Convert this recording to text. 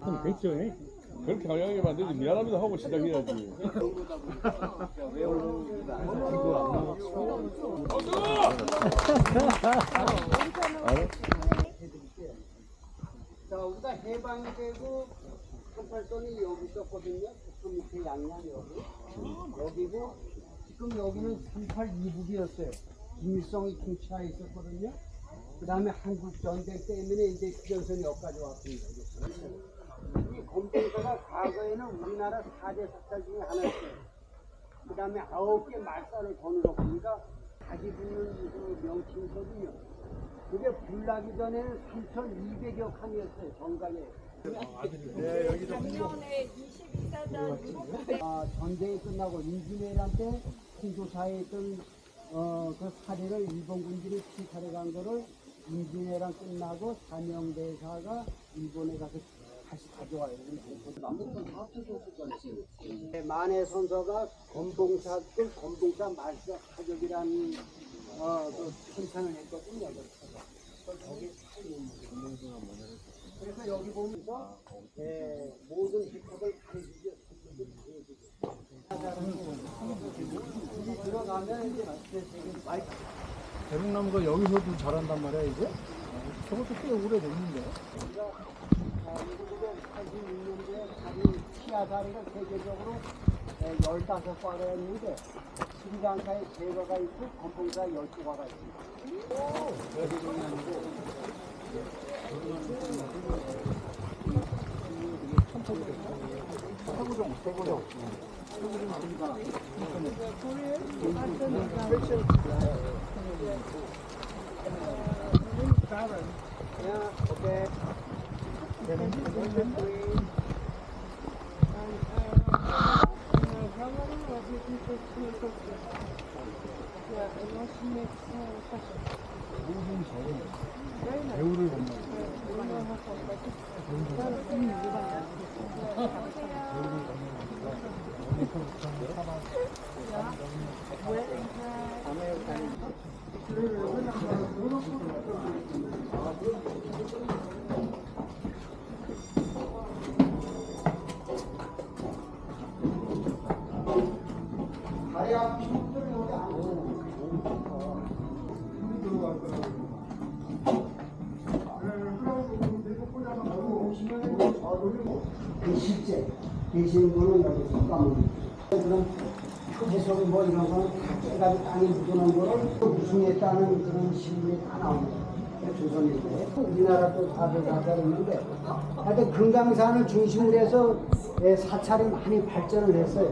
그럼 됐죠. 예? 그렇게 강하게 만들지 미안합니다 하고 시작해야지. 자, 우리가 해방이 되고 38선이 여기 있었거든요. 그 밑에 양양 여기. 여기고 지금 여기는 38 이북이었어요. 김일성이 통치하에 있었거든요. 그 다음에 한국 전쟁 때문에 이제 휴전선이 여기까지 왔습니다. 이 검정사가 과거에는 우리나라 4대 사찰 중에 하나였어요. 그 다음에 아홉 개 말살을 더 늘었으니까 다시 붙는 그 명칭이거든요. 그게 불나기 전에는 3,200여 칸이었어요, 정강에. 작년에 22사단 아, 전쟁이 끝나고 임진왜란때 홍조사에 있던 어, 그 사례를 일본 군들이 침탈해 간 거를 임진왜란 끝나고 사명대사가 일본에 가서 다시 가져와요. 남북한. 네, 만해 선서가 건봉사, 그 건봉사 말사 사적이라는 어, 그 칭찬을 했거든요. 그래서 여기 보면서 예, 모든 힙합을 가르치죠. 이 들어가면 이제 마이크 대목나무가 여기서도 자란단 말이야 이제? 저것도 꽤 오래됐는데 1986년도에 다리 치아다리가 세계적으로 15과가였는데 스리랑카에 제거가 있고 건봉사 12과가 있습니다. 세구종, 세구종. Yeah, okay. 배우를 건너 그 실제 계시는 분은 여기서 까먹는 그런 표지석이 그 뭐 이런 거 해가지고 땅에 묻어놓은 거를 우승했다는 그런 신문이 다 나옵니다. 조선인데 우리나라 또 다들 다들 있는데 하여튼 금강산을 중심으로 해서 예, 사찰이 많이 발전을 했어요.